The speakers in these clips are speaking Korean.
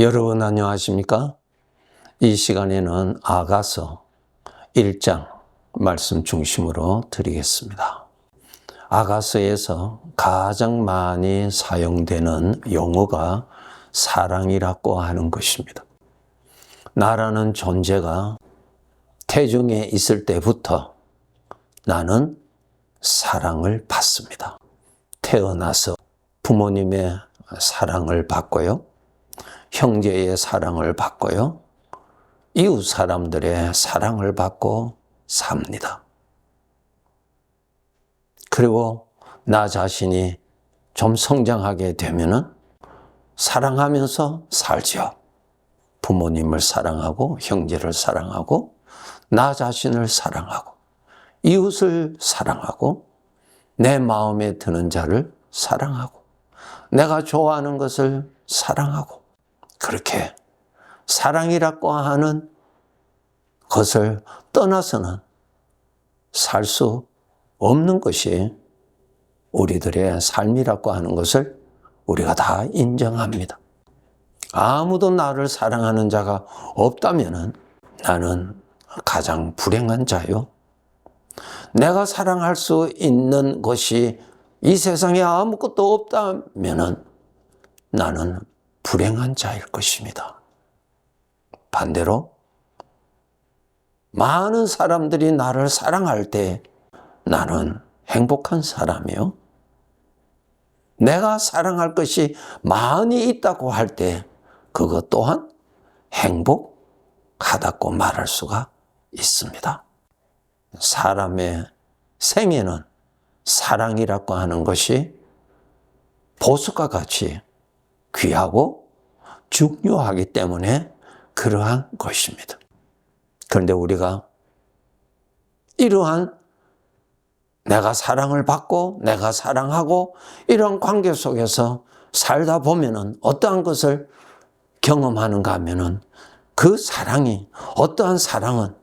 여러분 안녕하십니까? 이 시간에는 아가서 1장 말씀 중심으로 드리겠습니다. 아가서에서 가장 많이 사용되는 용어가 사랑이라고 하는 것입니다. 나라는 존재가 태중에 있을 때부터 나는 사랑을 받습니다. 태어나서 부모님의 사랑을 받고요. 형제의 사랑을 받고요. 이웃 사람들의 사랑을 받고 삽니다. 그리고 나 자신이 좀 성장하게 되면은 사랑하면서 살죠. 부모님을 사랑하고 형제를 사랑하고 나 자신을 사랑하고 이웃을 사랑하고 내 마음에 드는 자를 사랑하고 내가 좋아하는 것을 사랑하고 그렇게 사랑이라고 하는 것을 떠나서는 살 수 없는 것이 우리들의 삶이라고 하는 것을 우리가 다 인정합니다. 아무도 나를 사랑하는 자가 없다면 나는 가장 불행한 자요. 내가 사랑할 수 있는 것이 이 세상에 아무것도 없다면 나는 불행한 자일 것입니다. 반대로 많은 사람들이 나를 사랑할 때 나는 행복한 사람이요. 내가 사랑할 것이 많이 있다고 할 때 그것 또한 행복하다고 말할 수가 있습니다. 사람의 생애는 사랑이라고 하는 것이 보석과 같이 귀하고 중요하기 때문에 그러한 것입니다. 그런데 우리가 이러한 내가 사랑을 받고 내가 사랑하고 이런 관계 속에서 살다 보면은 어떠한 것을 경험하는가 하면은 그 사랑이 어떠한 사랑은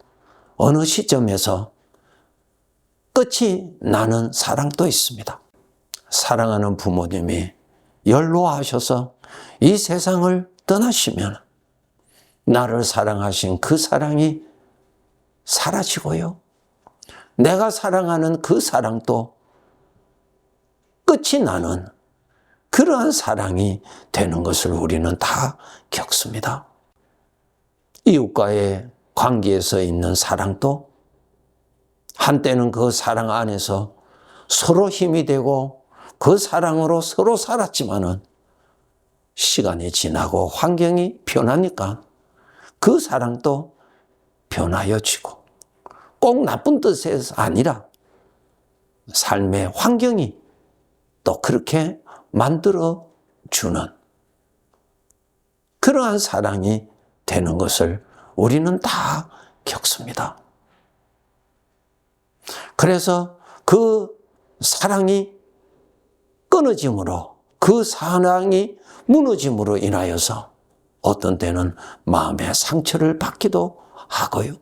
어느 시점에서 끝이 나는 사랑도 있습니다. 사랑하는 부모님이 연로하셔서 이 세상을 떠나시면 나를 사랑하신 그 사랑이 사라지고요. 내가 사랑하는 그 사랑도 끝이 나는 그러한 사랑이 되는 것을 우리는 다 겪습니다. 이웃과의 관계에서 있는 사랑도 한때는 그 사랑 안에서 서로 힘이 되고 그 사랑으로 서로 살았지만은 시간이 지나고 환경이 변하니까 그 사랑도 변하여지고 꼭 나쁜 뜻에서 아니라 삶의 환경이 또 그렇게 만들어 주는 그러한 사랑이 되는 것을 우리는 다 겪습니다. 그래서 그 사랑이 끊어짐으로 그 사랑이 무너짐으로 인하여서 어떤 때는 마음의 상처를 받기도 하고요.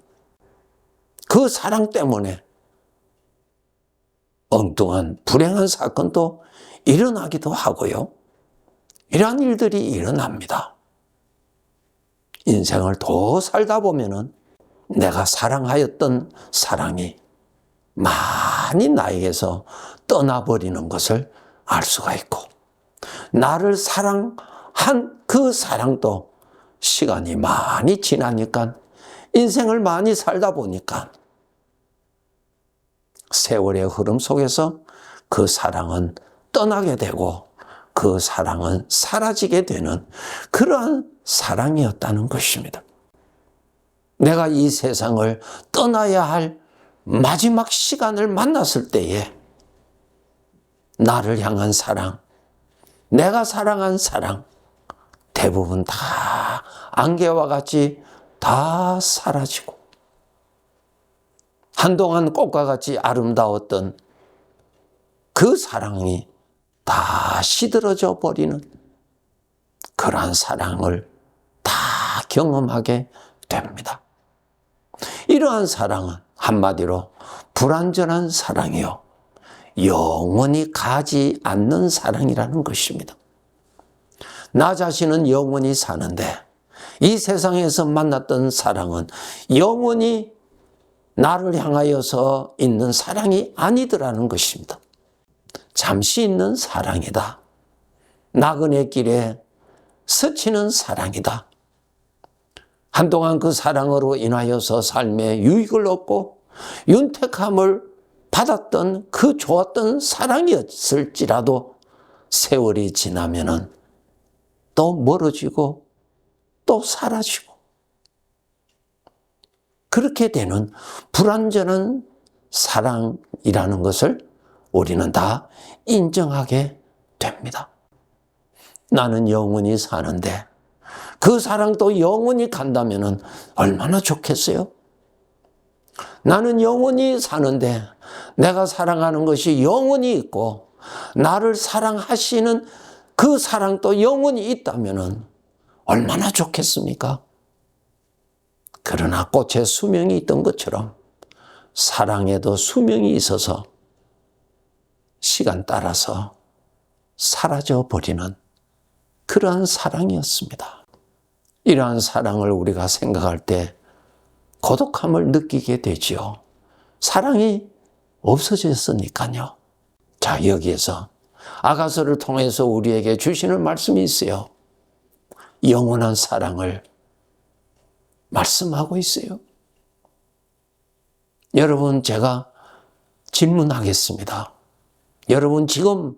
그 사랑 때문에 엉뚱한 불행한 사건도 일어나기도 하고요. 이러한 일들이 일어납니다. 인생을 더 살다 보면은 내가 사랑하였던 사랑이 많이 나에게서 떠나버리는 것을 알 수가 있고, 나를 사랑한 그 사랑도 시간이 많이 지나니까, 인생을 많이 살다 보니까, 세월의 흐름 속에서 그 사랑은 떠나게 되고, 그 사랑은 사라지게 되는 그러한 사랑이었다는 것입니다. 내가 이 세상을 떠나야 할 마지막 시간을 만났을 때에 나를 향한 사랑, 내가 사랑한 사랑, 대부분 다 안개와 같이 다 사라지고, 한동안 꽃과 같이 아름다웠던 그 사랑이 다 시들어져 버리는 그러한 사랑을 다 경험하게 됩니다. 이러한 사랑은 한마디로 불완전한 사랑이요. 영원히 가지 않는 사랑이라는 것입니다. 나 자신은 영원히 사는데 이 세상에서 만났던 사랑은 영원히 나를 향하여서 있는 사랑이 아니더라는 것입니다. 잠시 있는 사랑이다. 나그네 길에 스치는 사랑이다. 한동안 그 사랑으로 인하여서 삶에 유익을 얻고 윤택함을 받았던 그 좋았던 사랑이었을지라도 세월이 지나면은 또 멀어지고 또 사라지고 그렇게 되는 불완전한 사랑이라는 것을 우리는 다 인정하게 됩니다. 나는 영원히 사는데 그 사랑도 영원히 간다면 얼마나 좋겠어요? 나는 영원히 사는데 내가 사랑하는 것이 영원히 있고 나를 사랑하시는 그 사랑도 영원히 있다면 얼마나 좋겠습니까? 그러나 꽃에 수명이 있던 것처럼 사랑에도 수명이 있어서 시간 따라서 사라져 버리는 그러한 사랑이었습니다. 이러한 사랑을 우리가 생각할 때 고독함을 느끼게 되지요. 사랑이 없어졌으니까요. 자, 여기에서 아가서를 통해서 우리에게 주시는 말씀이 있어요. 영원한 사랑을 말씀하고 있어요. 여러분, 제가 질문하겠습니다. 여러분, 지금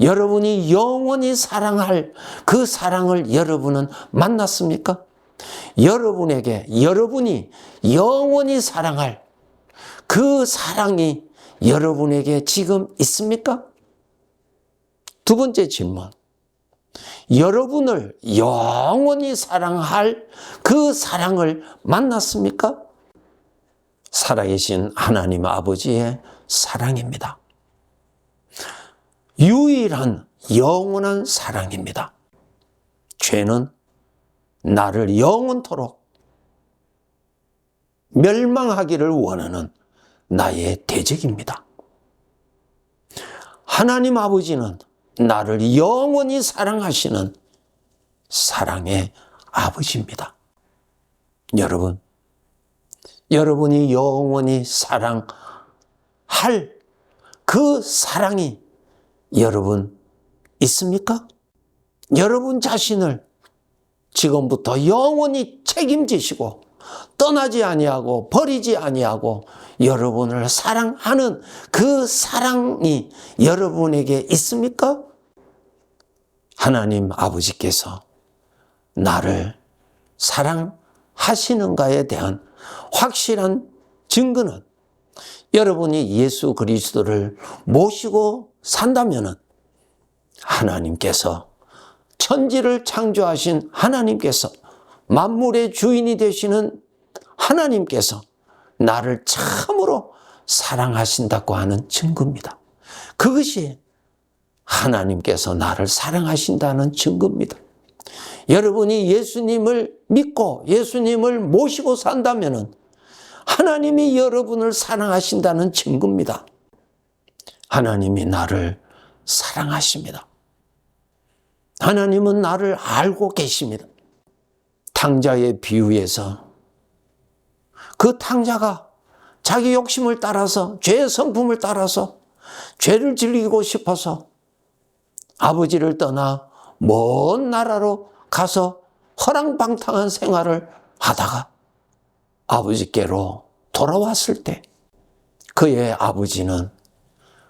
여러분이 영원히 사랑할 그 사랑을 여러분은 만났습니까? 여러분에게, 여러분이 영원히 사랑할 그 사랑이 여러분에게 지금 있습니까? 두 번째 질문. 여러분을 영원히 사랑할 그 사랑을 만났습니까? 살아계신 하나님 아버지의 사랑입니다. 유일한 영원한 사랑입니다. 죄는 나를 영원토록 멸망하기를 원하는 나의 대적입니다. 하나님 아버지는 나를 영원히 사랑하시는 사랑의 아버지입니다. 여러분, 여러분이 영원히 사랑할 그 사랑이 여러분 있습니까? 여러분 자신을 지금부터 영원히 책임지시고 떠나지 아니하고 버리지 아니하고 여러분을 사랑하는 그 사랑이 여러분에게 있습니까? 하나님 아버지께서 나를 사랑하시는가에 대한 확실한 증거는 여러분이 예수 그리스도를 모시고 산다면 하나님께서 천지를 창조하신 하나님께서 만물의 주인이 되시는 하나님께서 나를 참으로 사랑하신다고 하는 증거입니다. 그것이 하나님께서 나를 사랑하신다는 증거입니다. 여러분이 예수님을 믿고 예수님을 모시고 산다면 하나님이 여러분을 사랑하신다는 증거입니다. 하나님이 나를 사랑하십니다. 하나님은 나를 알고 계십니다. 탕자의 비유에서 그 탕자가 자기 욕심을 따라서 죄의 성품을 따라서 죄를 즐기고 싶어서 아버지를 떠나 먼 나라로 가서 허랑방탕한 생활을 하다가 아버지께로 돌아왔을 때 그의 아버지는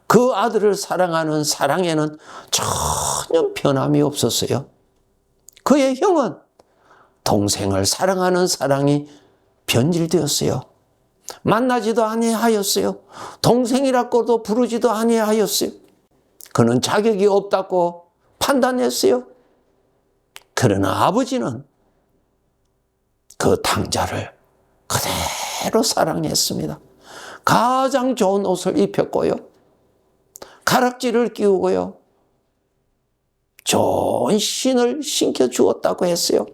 그 아들을 사랑하는 사랑에는 전혀 변함이 없었어요. 그의 형은 동생을 사랑하는 사랑이 변질되었어요. 만나지도 아니하였어요. 동생이라고도 부르지도 아니하였어요. 그는 자격이 없다고 판단했어요. 그러나 아버지는 그 탕자를 그대로 사랑했습니다. 가장 좋은 옷을 입혔고요. 가락지를 끼우고요. 좋은 신을 신겨 주었다고 했어요.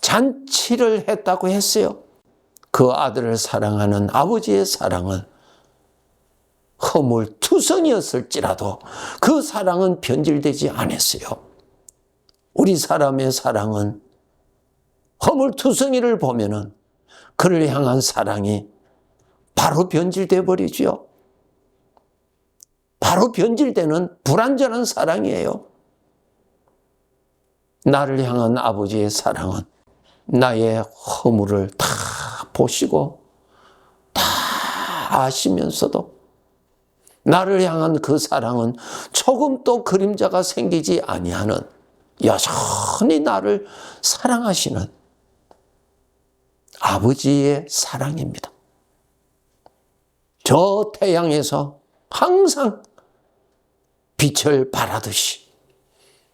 잔치를 했다고 했어요. 그 아들을 사랑하는 아버지의 사랑은 허물투성이었을지라도 그 사랑은 변질되지 않았어요. 우리 사람의 사랑은 허물투성이를 보면은 그를 향한 사랑이 바로 변질돼 버리죠. 바로 변질되는 불완전한 사랑이에요. 나를 향한 아버지의 사랑은 나의 허물을 다 보시고 다 아시면서도 나를 향한 그 사랑은 조금도 그림자가 생기지 아니하는 여전히 나를 사랑하시는 아버지의 사랑입니다. 저 태양에서 항상 빛을 발하듯이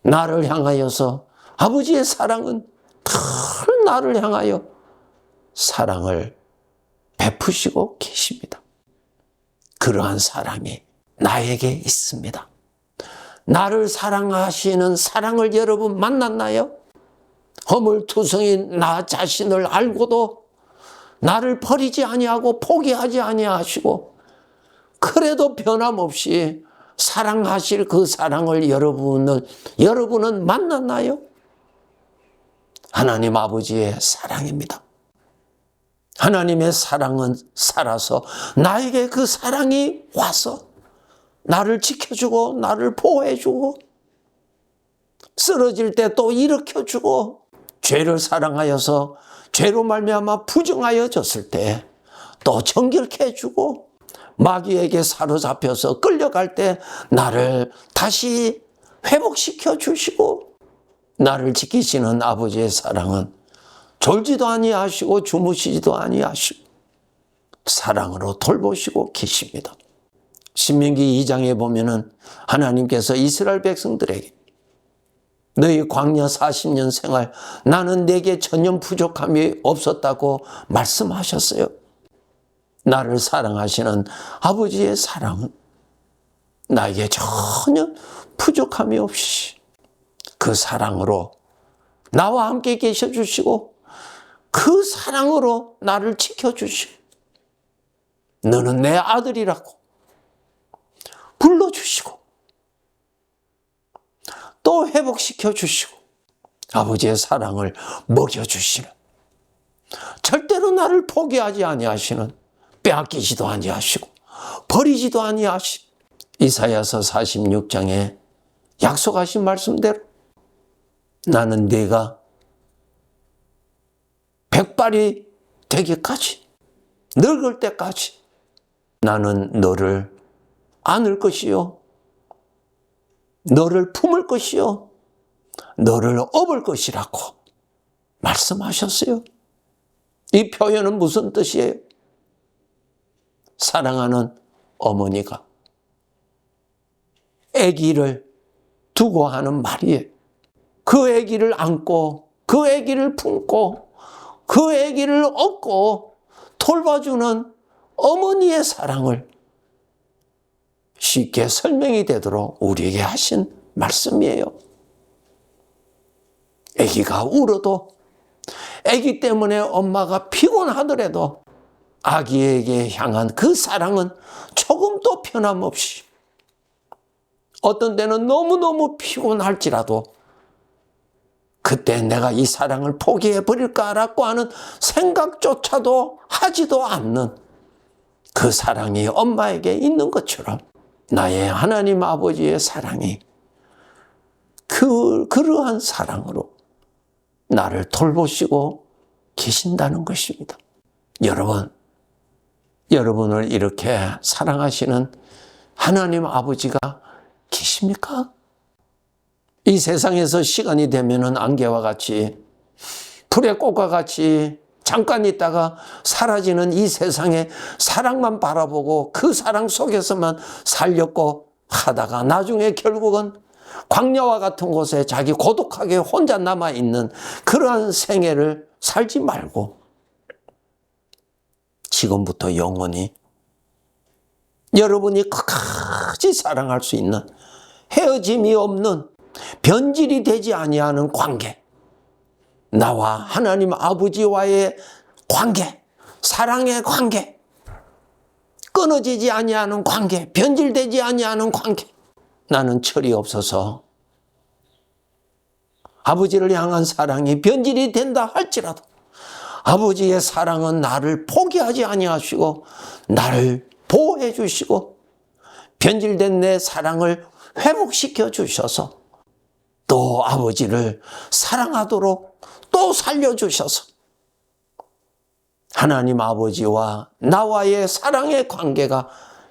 나를 향하여서 아버지의 사랑은 늘 나를 향하여 사랑을 베푸시고 계십니다. 그러한 사랑이 나에게 있습니다. 나를 사랑하시는 사랑을 여러분 만났나요? 허물투성인 나 자신을 알고도 나를 버리지 아니하고 포기하지 아니하시고 그래도 변함없이 사랑하실 그 사랑을 여러분은 여러분은 만났나요? 하나님 아버지의 사랑입니다. 하나님의 사랑은 살아서 나에게 그 사랑이 와서 나를 지켜주고 나를 보호해주고 쓰러질 때 또 일으켜주고 죄를 사랑하여서 죄로 말미암아 부정하여졌을 때 또 정결케 해주고 마귀에게 사로잡혀서 끌려갈 때 나를 다시 회복시켜 주시고 나를 지키시는 아버지의 사랑은 졸지도 아니하시고 주무시지도 아니하시고 사랑으로 돌보시고 계십니다. 신명기 2장에 보면은 하나님께서 이스라엘 백성들에게 너희 광야 40년 생활 나는 내게 전혀 부족함이 없었다고 말씀하셨어요. 나를 사랑하시는 아버지의 사랑은 나에게 전혀 부족함이 없이 그 사랑으로 나와 함께 계셔 주시고 그 사랑으로 나를 지켜 주시고 너는 내 아들이라고 불러 주시고 또 회복시켜 주시고 아버지의 사랑을 먹여 주시는 절대로 나를 포기하지 아니하시는 빼앗기지도 아니하시고 버리지도 아니하시 이사야서 46장에 약속하신 말씀대로 나는 네가 백발이 되기까지 늙을 때까지 나는 너를 안을 것이요 너를 품을 것이요 너를 업을 것이라고 말씀하셨어요. 이 표현은 무슨 뜻이에요? 사랑하는 어머니가 아기를 두고 하는 말이에요. 그 아기를 안고 그 아기를 품고 그 아기를 업고 돌봐주는 어머니의 사랑을 쉽게 설명이 되도록 우리에게 하신 말씀이에요. 아기가 울어도 아기 때문에 엄마가 피곤하더라도 아기에게 향한 그 사랑은 조금도 변함없이 어떤 때는 너무너무 피곤할지라도 그때 내가 이 사랑을 포기해 버릴까라고 하는 생각조차도 하지도 않는 그 사랑이 엄마에게 있는 것처럼 나의 하나님 아버지의 사랑이 그, 그러한 사랑으로 나를 돌보시고 계신다는 것입니다. 여러분, 여러분을 이렇게 사랑하시는 하나님 아버지가 계십니까? 이 세상에서 시간이 되면은 안개와 같이 풀의 꽃과 같이 잠깐 있다가 사라지는 이 세상에 사랑만 바라보고 그 사랑 속에서만 살렸고 하다가 나중에 결국은 광야와 같은 곳에 자기 고독하게 혼자 남아 있는 그러한 생애를 살지 말고 지금부터 영원히 여러분이 끝까지 사랑할 수 있는 헤어짐이 없는 변질이 되지 아니하는 관계 나와 하나님 아버지와의 관계 사랑의 관계 끊어지지 아니하는 관계, 변질되지 아니하는 관계. 나는 철이 없어서 아버지를 향한 사랑이 변질이 된다 할지라도 아버지의 사랑은 나를 포기하지 아니하시고 나를 보호해 주시고 변질된 내 사랑을 회복시켜 주셔서 또 아버지를 사랑하도록 또 살려 주셔서 하나님 아버지와 나와의 사랑의 관계가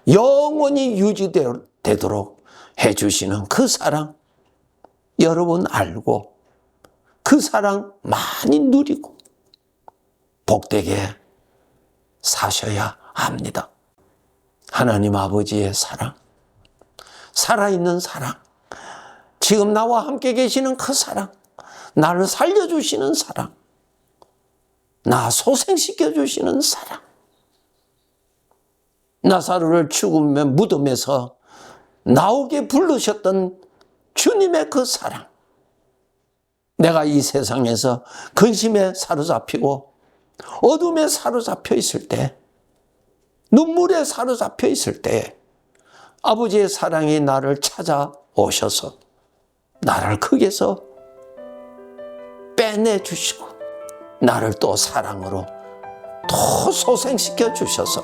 영원히 유지되도록 해주시는 그 사랑 여러분 알고 그 사랑 많이 누리고 복되게 사셔야 합니다. 하나님 아버지의 사랑, 살아있는 사랑, 지금 나와 함께 계시는 그 사랑, 나를 살려주시는 사랑, 나 소생시켜 주시는 사랑. 나사로를 죽음의 무덤에서 나오게 부르셨던 주님의 그 사랑. 내가 이 세상에서 근심에 사로잡히고 어둠에 사로잡혀 있을 때, 눈물에 사로잡혀 있을 때, 아버지의 사랑이 나를 찾아오셔서 나를 거기에서 빼내 주시고 나를 또 사랑으로 더 소생시켜 주셔서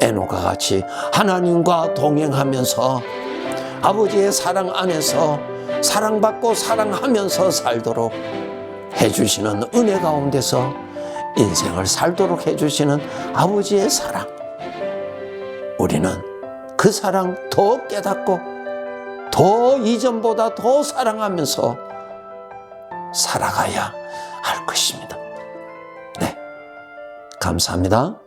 에노가 같이 하나님과 동행하면서 아버지의 사랑 안에서 사랑받고 사랑하면서 살도록 해주시는 은혜 가운데서 인생을 살도록 해주시는 아버지의 사랑. 우리는 그 사랑 더 깨닫고 더 이전보다 더 사랑하면서 살아가야 할 것입니다. 네. 감사합니다.